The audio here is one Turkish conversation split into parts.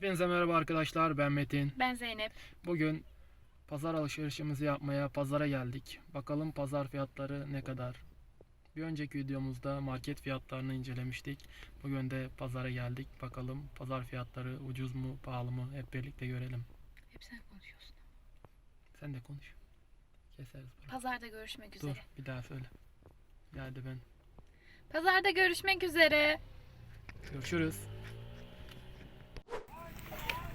Hepinize merhaba arkadaşlar ben Metin. Ben Zeynep. Bugün pazar alışverişimizi yapmaya pazara geldik. Bakalım pazar fiyatları ne kadar? Bir önceki videomuzda market fiyatlarını incelemiştik. Bugün de pazara geldik. Bakalım pazar fiyatları ucuz mu pahalı mı hep birlikte görelim. Hep sen konuşuyorsun. Sen de konuş. Keseriz bunu. Pazarda görüşmek üzere. Dur bir daha söyle. Geldi ben. Pazarda görüşmek üzere. Görüşürüz.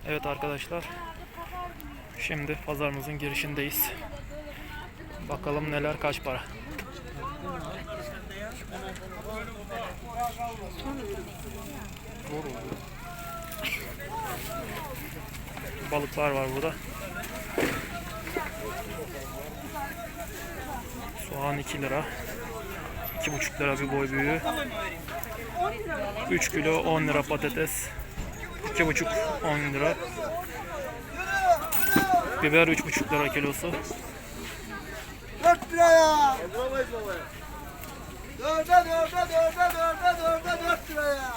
Evet arkadaşlar. Şimdi pazarımızın girişindeyiz. Bakalım neler kaç para. Balıklar var burada. Soğan 2 lira. 2,5 lira bir boy büyüğü. 3 kilo 10 lira patates. 2,5 10 lira. Biber 3,5 lira kilosu. 4 liraya. Dörde dörde dörde dörde dörde 4 liraya.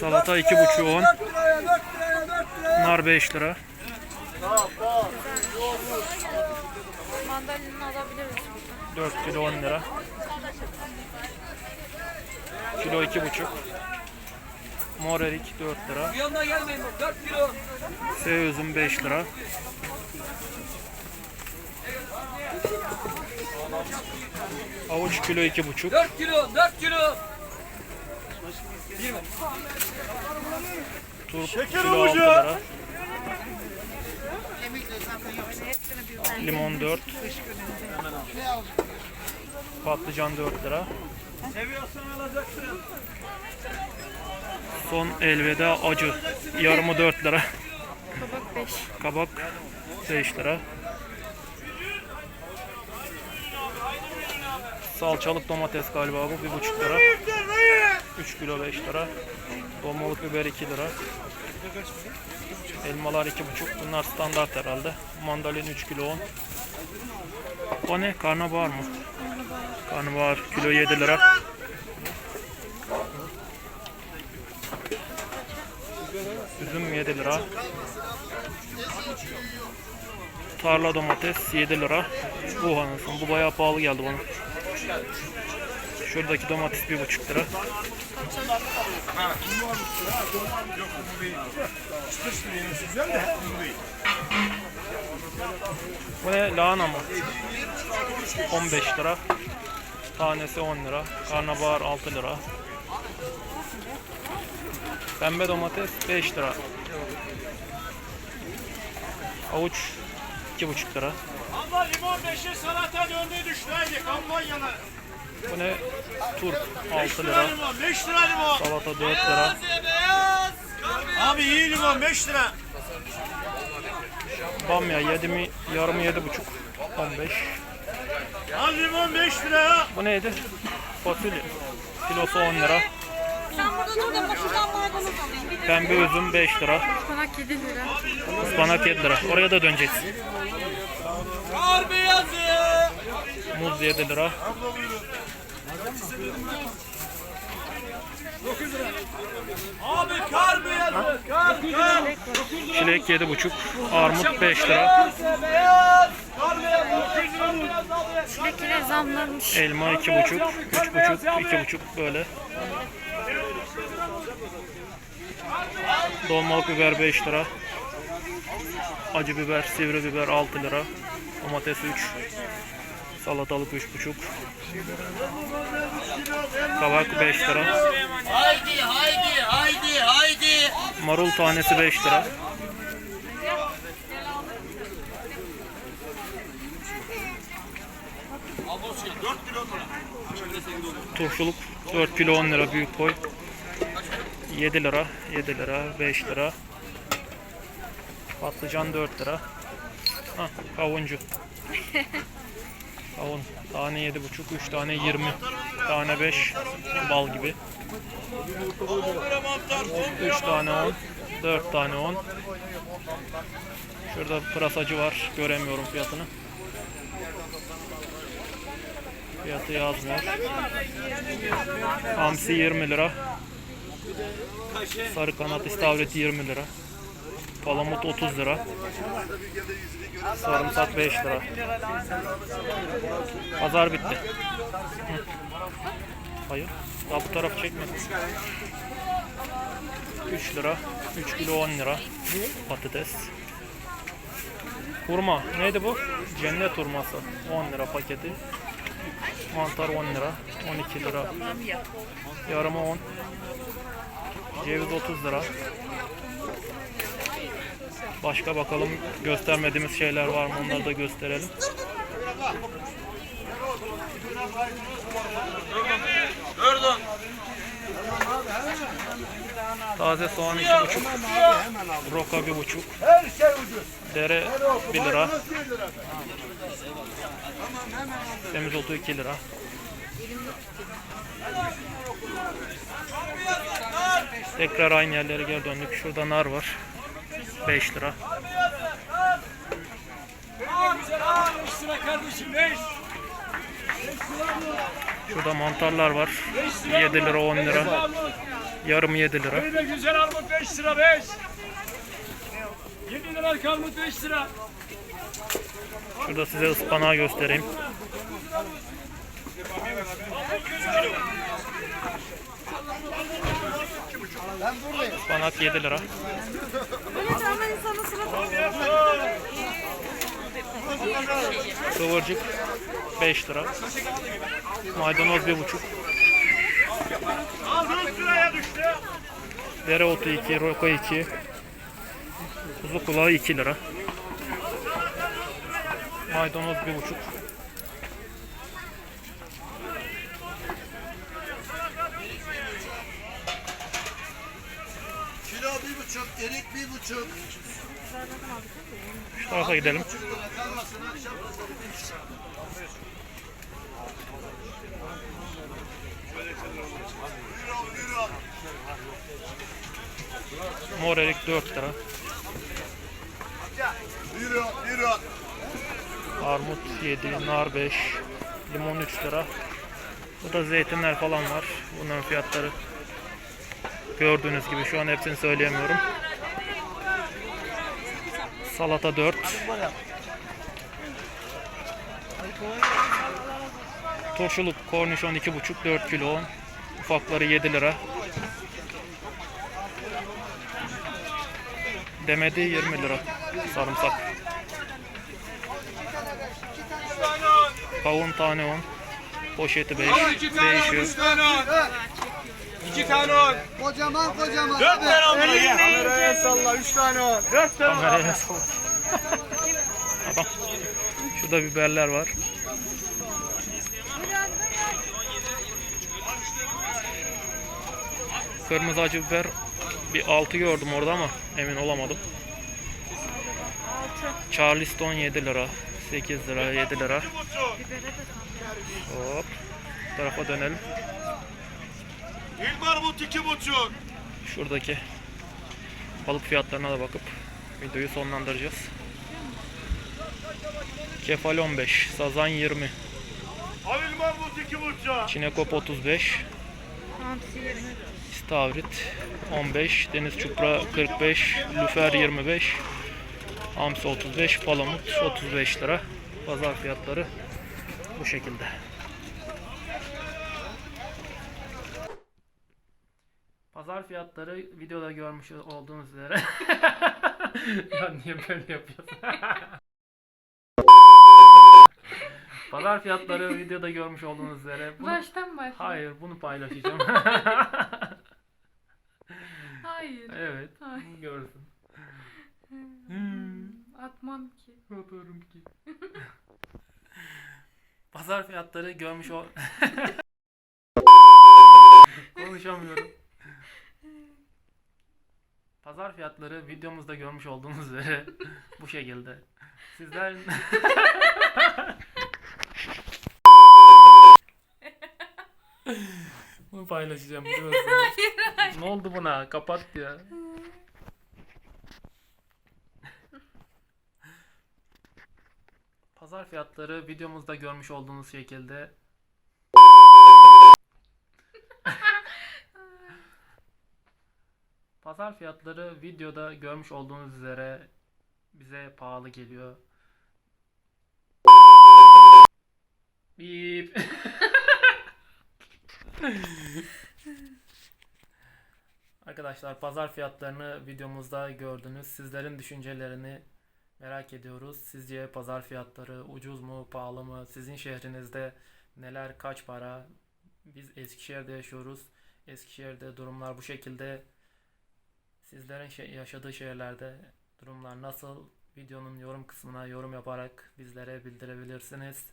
Salata 2,5 10. 4 liraya 4 liraya 4 liraya. Nar 5 lira. Mandalina alabiliriz. 4 kilo 10 lira. Kilo 2,5. Mor erik 4 lira. Yanına gelmeyin 4 kilo. Sev üzüm 5 lira. Avuç kilo 2,5. 4 kilo 4 kilo. Turp kilo 6 lira. Limon 4. Patlıcan 4 lira. Seviyorsan alacaksın. Son elveda acı. Yarımı 4 lira. Kabak 5. Kabak 5 lira. Salçalık domates galiba bu 1,5 lira. 3 kilo 5 lira. Dolmalık biber 2 lira. Elmalar 2,5. Bunlar standart herhalde. Mandalin 3 kilo 10. O ne? Karnabahar mı? Karnabahar kilo 7 lira. Üzüm 7 lira. Tarla domates 7 lira. Bu anasın. Bu bayağı pahalı geldi bana. Şuradaki domates 1,5 lira. Bu ne? Lahana mı? 15 lira. Tanesi 10 lira. Karnabahar 6 lira. Pembe domates 5 lira. Avuç 2,5 lira. Ama limon 5'e salata 4'e düştü haydi kampanyalı. Bu ne? Turp 6 lira lira. limon 5 lira limon. Salata 4 lira. Abi iyi limon 5 lira. Bamya 7 mi? Yarımı 7,5. 15. Al limon 5 lira. Bu neydi? Fasulye. Kilosu 10 lira. Sen burada dur da bakacağım maydanoz alayım. Pembe üzüm 5 lira. Ispanak 7 lira. Ispanak 7 lira. Oraya da döneceğiz. Kar beyazı. Muz 7 lira. Abi kar beyazı. Kar kar. Çilek 7,5. Armut 5 lira. Beyaz. Kar beyazı. 200 lira beyaz abi. Çilekler zamlanmış. Elma 2,5. 3,5. 2,5 böyle. Dolmalık biber 5 lira. Acı biber, sivri biber 6 lira. Domates 3. Salatalık 3,5. Kabak 5 lira. Haydi haydi haydi haydi. Marul tanesi 5 lira. Turşuluk 4 kilo 10 lira büyük boy. 7 lira, 7 lira, 5 lira. Patlıcan 4 lira. Hah, kavuncu. Kavun. Tane 7,5, 3 tane 20. Tane 5. Bal gibi. 3 tane 10, 4 tane 10. Şurada pırasacı var. Göremiyorum fiyatını. Fiyatı yazmıyor. Hamsi 20 lira. Sarı kanat istavrit 20 lira. Palamut 30 lira. Sarımsak 5 lira. Pazar bitti. Hayır. Daha bu taraf çekmedi. 3 lira. 3 kilo 10 lira. Patates. Hurma. Neydi bu? Cennet hurması. 10 lira paketi. Mantar 10 lira. 12 lira. Yarıma 10. Ceviz 30 lira. Başka bakalım göstermediğimiz şeyler var mı onları da gösterelim. Taze soğan 2,5 Roka 1,5 Her şey ucuz. Dere 1 lira Maydanoz bir lira. Temiz otu 2 lira Tekrar aynı yerlere geri döndük. Şurada nar var. 5 lira. 5 lira kardeşim 5. Şurada mantarlar var. 7 lira 10 lira. Yarım 7 lira. Böyle güzel armut 5 lira 5. 7 lira armut 5 lira. Şurada size ıspanağı göstereyim. Ispanak 7 lira. Kıvırcık 5 lira. Maydanoz 1,5. Al 4 liraya düştü. Dereotu 2, roka 2. Kuzu kulağı 2 lira. Maydanoz 1,5. Kilo bir buçuk, erik bir buçuk. Şu tarafa gidelim. Mor erik 4 lira. Armut 7, nar 5, limon 3 lira. Burada zeytinler falan var. Bunların fiyatları gördüğünüz gibi şu an hepsini söyleyemiyorum. Salata 4. Turşuluk kornişon 2,5 4 kilo 10. Ufakları 7 lira. Demedi 20 lira. Sarımsak. Kavun tane 10. Poşeti 5. Değişiyor. tane 10. 2 tane 10. Kocaman kocaman. 4 tane 10 lira gel. Kameraya salla 3 tane 10. 4 tane 10. Kameraya sal. Adam. Şurada biberler var. Kırmızı acı biber bir 6 gördüm orada ama emin olamadım. Charleston 7 lira. 8 lira, 7 lira. Hop. Tarafa dönelim. İlk but 2,5. Şuradaki balık fiyatlarına da bakıp videoyu sonlandıracağız. Kefal 15, sazan 20, Halil Mahmut 2,5. çinekop 35, Hamsi 20. istavrit 15, deniz çupra 45, lüfer 25, hamsi 35, palamut 35 lira. Pazar fiyatları bu şekilde. Pazar fiyatları videoda görmüş olduğunuz üzere. ya niye böyle yapıyorsun? Pazar fiyatları videoda görmüş olduğunuz üzere. Bunu- Baştan başla. Hayır bunu paylaşacağım. Hayır. evet Hayır. görsün. Atmam ki. Atarım ki. Pazar fiyatları görmüş ol... Konuşamıyorum. Pazar fiyatları videomuzda görmüş olduğunuz üzere bu şekilde. Sizler Bunu paylaşacağım biliyorsunuz. Ne oldu buna? Kapat ya. Pazar fiyatları videomuzda görmüş olduğunuz şekilde Pazar fiyatları videoda görmüş olduğunuz üzere bize pahalı geliyor. Bip. Arkadaşlar pazar fiyatlarını videomuzda gördünüz. Sizlerin düşüncelerini merak ediyoruz. Sizce pazar fiyatları ucuz mu, pahalı mı? Sizin şehrinizde neler, kaç para? Biz Eskişehir'de yaşıyoruz. Eskişehir'de durumlar bu şekilde. Sizlerin yaşadığı şehirlerde durumlar nasıl? Videonun yorum kısmına yorum yaparak bizlere bildirebilirsiniz.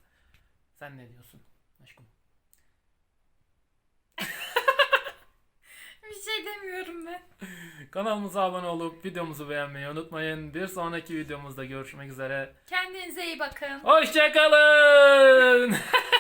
Sen ne diyorsun aşkım? Bir şey demiyorum ben. Kanalımıza abone olup videomuzu beğenmeyi unutmayın. Bir sonraki videomuzda görüşmek üzere. Kendinize iyi bakın. Hoşçakalın.